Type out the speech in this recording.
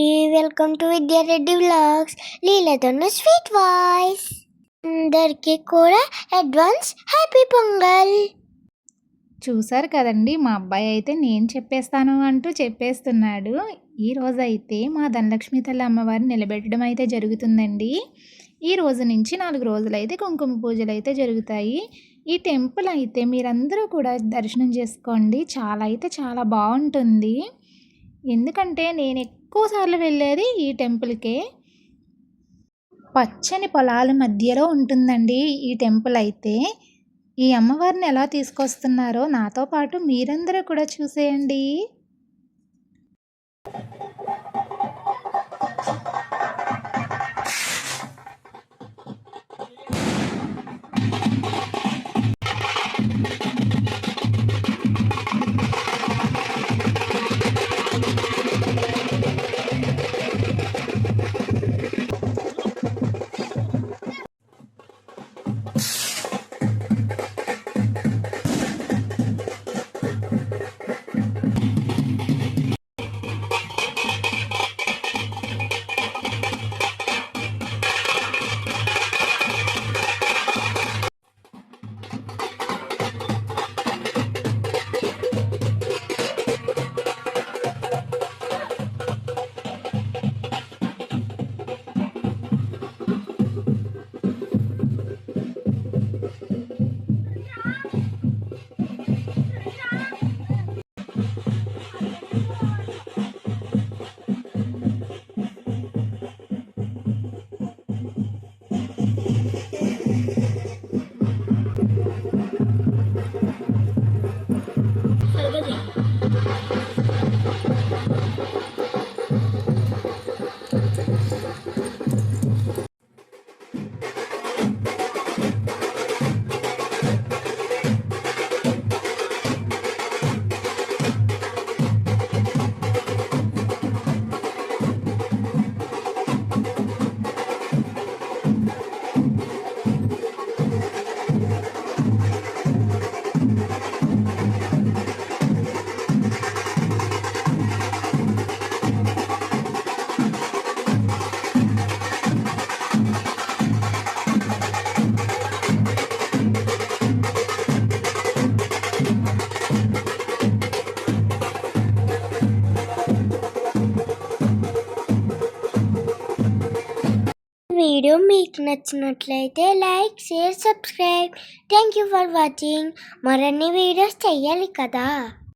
అండి. Welcome to Vidya Reddy vlogs లీలతోన్న sweet voice అందరికీ కూడా అడ్వాన్స్ హ్యాపీ పొంగల్. చూసారు కదండి మా అబ్బాయి అయితే నేను చెప్పేస్తాను అంటూ చెప్పేస్తున్నాడు. ఈ అయితే మా ధనలక్ష్మి తల్లి అమ్మవారిని నిలబెట్టడం అయితే జరుగుతుందండి. ఈ రోజు నుంచి నాలుగు రోజులు అయితే కుంకుమ పూజలు అయితే జరుగుతాయి. ఈ టెంపుల్ అయితే మీరందరూ కూడా దర్శనం చేసుకోండి. చాలా అయితే చాలా బాగుంటుంది. ఎందుకంటే నేను ఎక్కువసార్లు వెళ్ళేది ఈ టెంపుల్కే. పచ్చని పొలాల మధ్యలో ఉంటుందండి ఈ టెంపుల్ అయితే. ఈ అమ్మవారిని ఎలా తీసుకొస్తున్నారో నాతో పాటు మీరందరూ కూడా చూసేయండి. వీడియో మీకు నచ్చినట్లయితే like share subscribe. Thank you for watching మరిన్ని వీడియోస్ చెయ్యాలి కదా.